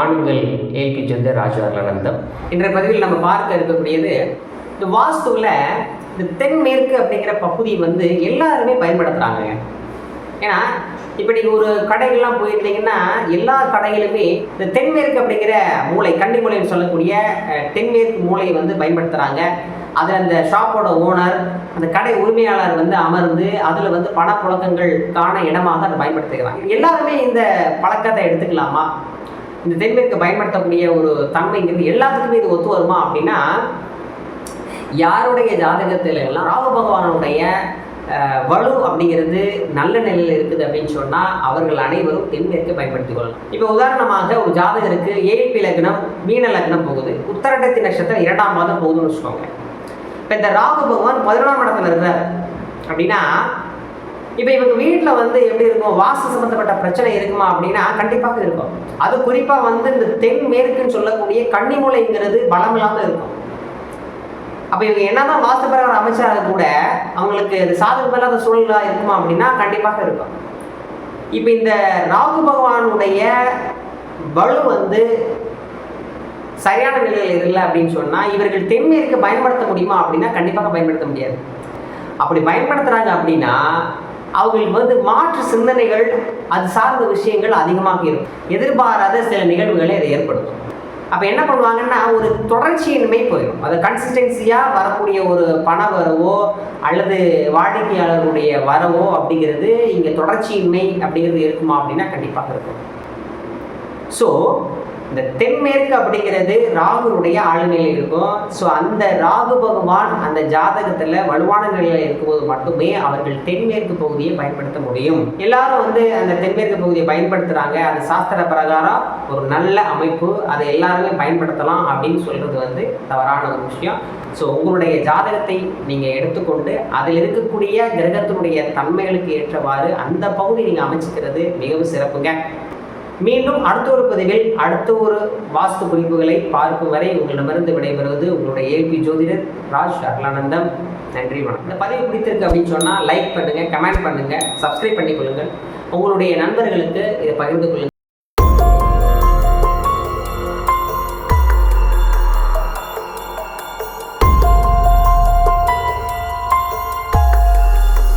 ஜெந்த ராஜானந்தம் இன்றைய பதிவில் நம்ம பார்க்க இருக்கக்கூடியது இந்த வாஸ்துவில் இந்த தென்மேற்கு அப்படிங்கிற பகுதி வந்து எல்லாருமே பயன்படுத்துகிறாங்க ஏன்னா இப்போ நீங்கள் ஒரு கடைகள்லாம் போயிருந்தீங்கன்னா எல்லா கடைகளுமே இந்த தென்மேற்கு அப்படிங்கிற மூளை கன்னி மூலைன்னு சொல்லக்கூடிய தென்மேற்கு மூலையை வந்து பயன்படுத்துகிறாங்க அதில் அந்த ஷாப்போட ஓனர் அந்த கடை உரிமையாளர் வந்து அமர்ந்து அதில் வந்து பணப்புழக்கங்களுக்கான இடமாக அதை பயன்படுத்துகிறாங்க எல்லாருமே இந்த பழக்கத்தை எடுத்துக்கலாமா? இந்த தென்மேற்கு பயன்படுத்தக்கூடிய ஒரு தன்மைங்கிறது எல்லாத்துக்குமே இது ஒத்து வருமா அப்படின்னா யாருடைய ஜாதகத்தில் எல்லாம் ராகு பகவானுடைய வலு அப்படிங்கிறது நல்ல நிலையில் இருக்குது அப்படின்னு சொன்னால் அவர்கள் அனைவரும் தென்மேற்கை பயன்படுத்திக் கொள்ளலாம். இப்போ உதாரணமாக ஒரு ஜாதகருக்கு ஏழ்பி லக்னம் மீன லக்னம் போகுது. உத்தரடத்தி நட்சத்திரம் இரண்டாம் மாதம் போகுதுன்னு வச்சுக்கோங்க. இப்போ இந்த ராகு பகவான் பதினொன்றாம் இடத்துல இருந்தார். அப்படின்னா இப்போ இவங்க வீட்டில் வந்து எப்படி இருக்கும்? வாசு சம்மந்தப்பட்ட பிரச்சனை இருக்குமா அப்படின்னா கண்டிப்பாக இருக்கும். அது குறிப்பாக வந்து இந்த தென்மேற்குன்னு சொல்லக்கூடிய கன்னிமூலைங்கிறது பலம் இல்லாமல் இருக்கும். அப்போ இவங்க என்னதான் வாஸ்து பிரகாரம் அமைச்சாக கூட அவங்களுக்கு இது சாதகமில்லாத சூழலாக இருக்குமா அப்படின்னா கண்டிப்பாக இருக்கும். இப்போ இந்த ராகு பகவானுடைய வலு வந்து சரியான நிலையில் இல்லை அப்படின்னு சொன்னால் இவர்கள் தென்மேற்கு பயன்படுத்த முடியுமா அப்படின்னா கண்டிப்பாக பயன்படுத்த முடியாது. அப்படி பயன்படுத்துகிறாங்க அப்படின்னா அவங்களுக்கு வந்து மாற்று சிந்தனைகள் அது சார்ந்த விஷயங்கள் அதிகமாக இருக்கும். எதிர்பாராத சில நிகழ்வுகளை அதை ஏற்படுத்தும். அப்போ என்ன பண்ணுவாங்கன்னா ஒரு தொடர்ச்சியின்மை போயிடும். அது கன்சிஸ்டன்சியாக வரக்கூடிய ஒரு பண வரவோ அல்லது வாடிக்கையாளருடைய வரவோ அப்படிங்கிறது இங்கே தொடர்ச்சியின்மை அப்படிங்கிறது இருக்குமா அப்படின்னா கண்டிப்பாக இருக்கும். ஸோ இந்த தென்மேற்கு அப்படிங்கிறது ராகுனுடைய ஆளுநிலையில் இருக்கும். ஸோ அந்த ராகு பகவான் அந்த ஜாதகத்தில் வலுவான நிலையில் இருக்கும்போது மட்டுமே அவர்கள் தென்மேற்கு பகுதியை பயன்படுத்த முடியும். எல்லாரும் வந்து அந்த தென்மேற்கு பகுதியை பயன்படுத்துகிறாங்க அது சாஸ்திர பிரகாரம் ஒரு நல்ல அமைப்பு. அதை எல்லாருமே பயன்படுத்தலாம் அப்படின்னு சொல்கிறது வந்து தவறான ஒரு விஷயம். ஸோ உங்களுடைய ஜாதகத்தை நீங்கள் எடுத்துக்கொண்டு அதில் இருக்கக்கூடிய கிரகத்தினுடைய தன்மைகளுக்கு ஏற்றவாறு அந்த பகுதி நீங்கள் அமைச்சிக்கிறது மிகவும் சிறப்புங்க. மீண்டும் அடுத்த ஒரு பதிவில் அடுத்த ஒரு வாஸ்து குறிப்புகளை பார்க்கும் வரை உங்களிடமிருந்து விடைபெறுவது உங்களுடைய ஏபி ஜோதிடர் ராஜ் அருளானந்தம் நன்றி வணக்கம். இந்த பதிவு பிடித்திருக்கு அப்படின்னு சொன்னால் லைக் பண்ணுங்கள் கமெண்ட் பண்ணுங்கள் சப்ஸ்கிரைப் பண்ணிக்கொள்ளுங்கள். உங்களுடைய நண்பர்களுக்கு இதை பகிர்ந்து கொள்ளுங்கள்.